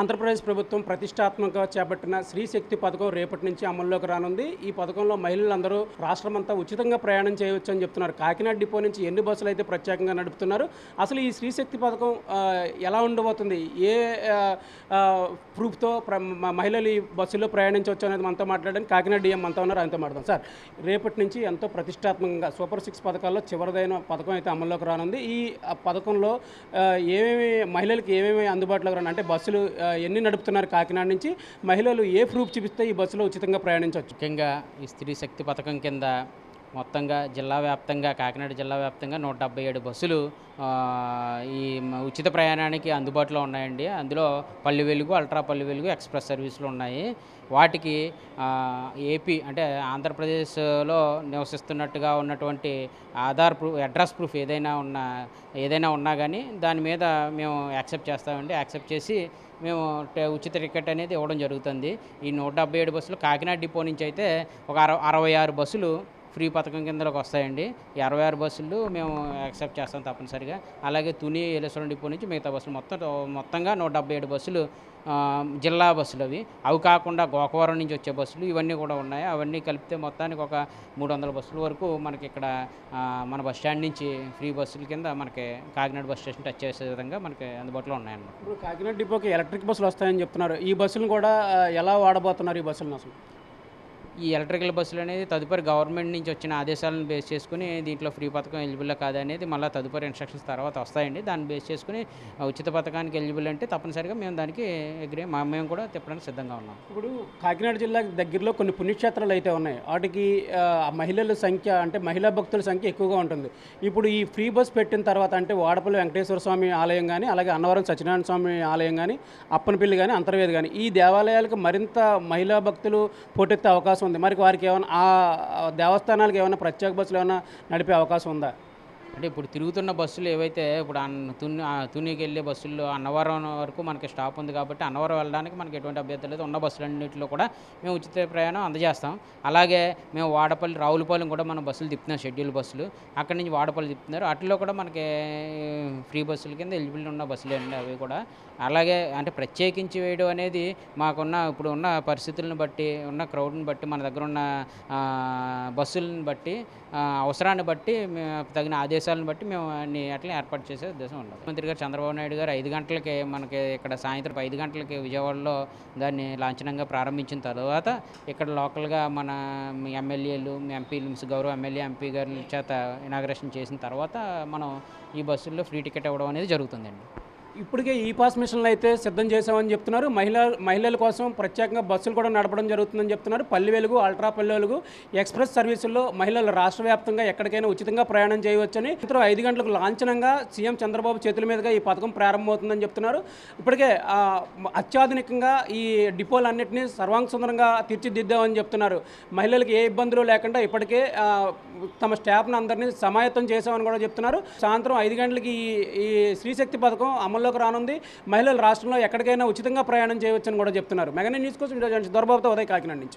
ఆంధ్రప్రదేశ్ ప్రభుత్వం ప్రతిష్టాత్మకంగా చేపట్టిన స్త్రీ శక్తి పథకం రేపటి నుంచి అమల్లోకి రానుంది. ఈ పథకంలో మహిళలందరూ రాష్ట్రమంతా ఉచితంగా ప్రయాణం చేయవచ్చు అని చెప్తున్నారు. కాకినాడ డిపో నుంచి ఎన్ని బస్సులు అయితే ప్రత్యేకంగా నడుపుతున్నారు? అసలు ఈ స్త్రీ శక్తి పథకం ఎలా ఉండబోతుంది? ఏ ప్రూఫ్తో ప్ర- మ- మహిళలు ఈ బస్సులో ప్రయాణించవచ్చు అనేది మనతో మాట్లాడడానికి కాకినాడ డిఎం మనతో ఉన్నారు. ఆయనతో మాట్లాడదాం. సార్ రేపటి నుంచి ఎంతో ప్రతిష్టాత్మకంగా సూపర్ సిక్స్ పథకాల్లో చివరిదైన పథకం అయితే అమల్లోకి రానుంది. ఈ పథకంలో ఏమేమి మహిళలకు ఏమేమి అందుబాటులోకి రాను అంటే బస్సులు ఎన్ని నడుపుతున్నారు కాకినాడ నుంచి మహిళలు ఏ ప్రూఫ్ చూపిస్తే ఈ బస్సులో ఉచితంగా ప్రయాణించవచ్చు? ముఖ్యంగా ఈ స్త్రీ శక్తి పథకం కింద మొత్తంగా జిల్లా వ్యాప్తంగా కాకినాడ జిల్లా వ్యాప్తంగా నూట డెబ్బై ఏడు బస్సులు ఈ ఉచిత ప్రయాణానికి అందుబాటులో ఉన్నాయండి. అందులో పల్లె వెలుగు అల్ట్రా పల్లె వెలుగు ఎక్స్ప్రెస్ సర్వీసులు ఉన్నాయి. వాటికి ఏపీ అంటే ఆంధ్రప్రదేశ్లో నివసిస్తున్నట్టుగా ఉన్నటువంటి ఆధార్ ప్రూఫ్ అడ్రస్ ప్రూఫ్ ఏదైనా ఉన్నా ఏదైనా ఉన్నా కానీ దాని మీద మేము యాక్సెప్ట్ చేస్తామండి. యాక్సెప్ట్ చేసి మేము ఉచిత టికెట్ అనేది ఇవ్వడం జరుగుతుంది. ఈ నూట డెబ్బై ఏడు బస్సులు కాకినాడ డిపో నుంచి అయితే ఒక అర అరవై ఆరు బస్సులు ఫ్రీ పథకం కిందలోకి వస్తాయండి. ఇరవై ఆరు బస్సులు మేము యాక్సెప్ట్ చేస్తాం తప్పనిసరిగా. అలాగే తుని ఏలేశ్వరం డిపో నుంచి మిగతా బస్సులు మొత్తం మొత్తంగా నూట డెబ్బై ఏడు బస్సులు జిల్లా బస్సులు అవి. అవి కాకుండా గోకవరం నుంచి వచ్చే బస్సులు ఇవన్నీ కూడా ఉన్నాయి. అవన్నీ కలిపితే మొత్తానికి ఒక మూడు వందల బస్సుల వరకు మనకి ఇక్కడ మన బస్ స్టాండ్ నుంచి ఫ్రీ బస్సుల కింద మనకి కాకినాడ బస్ స్టేషన్ టచ్ చేసే విధంగా మనకి అందుబాటులో ఉన్నాయన్నమాట. ఇప్పుడు కాకినాడ డిపోకి ఎలక్ట్రిక్ బస్సులు వస్తాయని చెప్తున్నారు. ఈ బస్సులను కూడా ఎలా వాడబోతున్నారు ఈ బస్సులను అసలు? ఈ ఎలక్ట్రికల్ బస్సులు అనేది తదుపరి గవర్నమెంట్ నుంచి వచ్చిన ఆదేశాలను బేస్ చేసుకుని దీంట్లో ఫ్రీ పథకం ఎలిజిబుల్ కాదా అనేది మళ్ళీ తదుపరి ఇన్స్ట్రక్షన్స్ తర్వాత వస్తాయండి. దాన్ని బేస్ చేసుకుని ఉచిత పథకానికి ఎలిజిబుల్ అంటే తప్పనిసరిగా మేము దానికి ఎగ్రీ మా మేము కూడా తిప్పడానికి సిద్ధంగా ఉన్నాం. ఇప్పుడు కాకినాడ జిల్లాకి దగ్గరలో కొన్ని పుణ్యక్షేత్రాలు అయితే ఉన్నాయి. వాటికి మహిళల సంఖ్య అంటే మహిళా భక్తుల సంఖ్య ఎక్కువగా ఉంటుంది. ఇప్పుడు ఈ ఫ్రీ బస్ పెట్టిన తర్వాత అంటే వాడపల్లి వెంకటేశ్వర స్వామి ఆలయం కానీ అలాగే అన్నవరం సత్యనారాయణ స్వామి ఆలయం కానీ అప్పనపల్లి కానీ అంతర్వేది కానీ ఈ దేవాలయాలకు మరింత మహిళా భక్తులు పోటెత్తే అవకాశం ఉంది. మరి వారికి ఏమైనా ఆ ఆ దేవస్థానాలకు ఏమైనా ప్రత్యేక బస్సులు ఏమైనా నడిపే అవకాశం ఉందా? అంటే ఇప్పుడు తిరుగుతున్న బస్సులు ఏవైతే ఇప్పుడు అన్న తుని తునికి వెళ్ళే బస్సుల్లో అన్నవరం వరకు మనకి స్టాప్ ఉంది కాబట్టి అన్నవరం వెళ్ళడానికి మనకి ఎటువంటి అభ్యర్థం లేదు. ఉన్న బస్సులన్నింటిలో కూడా మేము ఉచిత ప్రయాణం అందజేస్తాం. అలాగే మేము వాడపల్లి రావులపాలెం కూడా మనం బస్సులు తిప్పుతున్నాం షెడ్యూల్ బస్సులు. అక్కడి నుంచి వాడపల్లి తిప్పుతున్నారు. వాటిలో కూడా మనకి ఫ్రీ బస్సుల కింద ఎలిజిబిలిటీ ఉన్న బస్సులు అండి అవి కూడా. అలాగే అంటే ప్రత్యేకించి వేయడం అనేది మాకున్న ఇప్పుడు ఉన్న పరిస్థితులను బట్టి ఉన్న క్రౌడ్ని బట్టి మన దగ్గర ఉన్న బస్సులను బట్టి అవసరాన్ని బట్టి మేము తగిన అంశాలను బట్టి మేము అన్ని అట్లా ఏర్పాటు చేసే ఉద్దేశం ఉండదు. ముఖ్యమంత్రి గారు చంద్రబాబు నాయుడు గారు ఐదు గంటలకి మనకి ఇక్కడ సాయంత్రం ఐదు గంటలకి విజయవాడలో దాన్ని లాంఛనంగా ప్రారంభించిన తర్వాత ఇక్కడ లోకల్గా మన ఎమ్మెల్యేలు ఎంపీలు గౌరవ ఎమ్మెల్యే ఎంపీ గారి చేత ఇనాగ్రేషన్ చేసిన తర్వాత మనం ఈ బస్సుల్లో ఫ్రీ టికెట్ ఇవ్వడం అనేది జరుగుతుందండి. ఇప్పటికే ఈ పాస్ మిషన్లు అయితే సిద్ధం చేశామని చెప్తున్నారు. మహిళ మహిళల కోసం ప్రత్యేకంగా బస్సులు కూడా నడపడం జరుగుతుందని చెప్తున్నారు. పల్లె వెలుగు అల్ట్రా పల్లె వెలుగు ఎక్స్ప్రెస్ సర్వీసుల్లో మహిళలు రాష్ట్ర వ్యాప్తంగా ఎక్కడికైనా ఉచితంగా ప్రయాణం చేయవచ్చని సాయంత్రం ఐదు గంటలకు లాంఛనంగా సీఎం చంద్రబాబు చేతుల మీదుగా ఈ పథకం ప్రారంభమవుతుందని చెప్తున్నారు. ఇప్పటికే అత్యాధునికంగా ఈ డిపోలన్నింటినీ సర్వాంగ సుందరంగా తీర్చిదిద్దామని చెప్తున్నారు. మహిళలకు ఏ ఇబ్బందులు లేకుండా ఇప్పటికే తమ స్టాఫ్ను అందరినీ సమాయత్తం చేశామని కూడా చెప్తున్నారు. సాయంత్రం ఐదు గంటలకి ఈ ఈ స్త్రీశక్తి పథకం అమల్లోకి రానుంది. మహిళలు రాష్ట్రంలో ఎక్కడికైనా ఉచితంగా ప్రయాణం చేయవచ్చని కూడా చెప్తున్నారు. మెగన్ న్యూస్ కోసం ఈరోజు దొరబాబుతో ఉదయ్ కాకినాడ నుంచి.